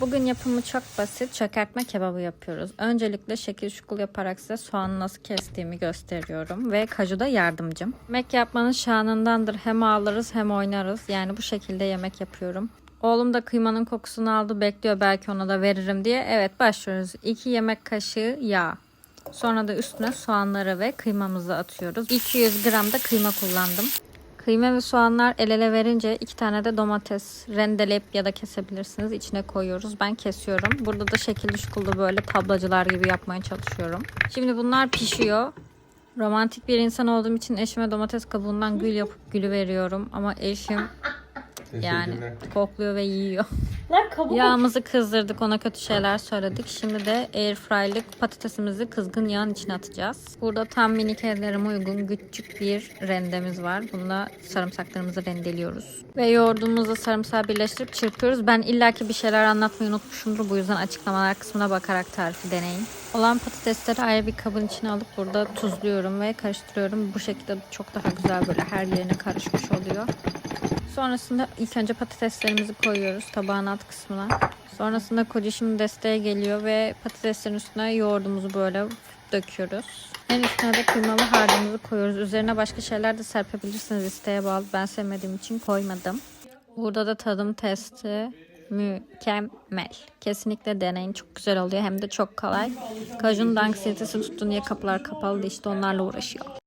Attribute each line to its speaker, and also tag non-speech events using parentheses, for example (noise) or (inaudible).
Speaker 1: Bugün yapımı çok basit. Çökertme kebabı yapıyoruz. Öncelikle şekil şukul yaparak size soğanı nasıl kestiğimi gösteriyorum. Ve kaju da yardımcım. Yemek yapmanın şanındandır. Hem ağlarız hem oynarız. Yani bu şekilde yemek yapıyorum. Oğlum da kıymanın kokusunu aldı. Bekliyor belki ona da veririm diye. Evet başlıyoruz. 2 yemek kaşığı yağ. Sonra da üstüne soğanları ve kıymamızı atıyoruz. 200 gram da kıyma kullandım. Kıyma ve soğanlar el ele verince iki tane de domates rendeleyip ya da kesebilirsiniz. İçine koyuyoruz. Ben kesiyorum. Burada da şekilli şukullu böyle tablacılar gibi yapmaya çalışıyorum. Şimdi bunlar pişiyor. Romantik bir insan olduğum için eşime domates kabuğundan gül yapıp gülü veriyorum. Ama eşim yani kokluyor ve yiyor. (laughs)
Speaker 2: Lan kabuk
Speaker 1: Yağımızı kızdırdık ona kötü şeyler söyledik. Şimdi de airfryer'lık patatesimizi kızgın yağın içine atacağız. Burada tam minik ellerime uygun küçük bir rendemiz var. Bunda sarımsaklarımızı rendeliyoruz. Ve yoğurdumuzla sarımsağı birleştirip çırpıyoruz. Ben illaki bir şeyler anlatmayı unutmuşumdur. Bu yüzden açıklamalar kısmına bakarak tarifi deneyin. Olan patatesleri ayrı bir kabın içine alıp burada tuzluyorum ve karıştırıyorum. Bu şekilde çok daha güzel böyle her yerine karışmış oluyor. Sonrasında ilk önce patateslerimizi koyuyoruz tabağın alt kısmına. Sonrasında kocişim desteğe geliyor ve patateslerin üstüne yoğurdumuzu böyle döküyoruz. En üstüne de kıymalı harcımızı koyuyoruz. Üzerine başka şeyler de serpebilirsiniz isteğe bağlı. Ben sevmediğim için koymadım. Burada da tadım testi mükemmel. Kesinlikle deneyin. Çok güzel oluyor. Hem de çok kolay. Kajun da anksiyetesi tuttu diye kapılar kapalı işte onlarla uğraşıyor.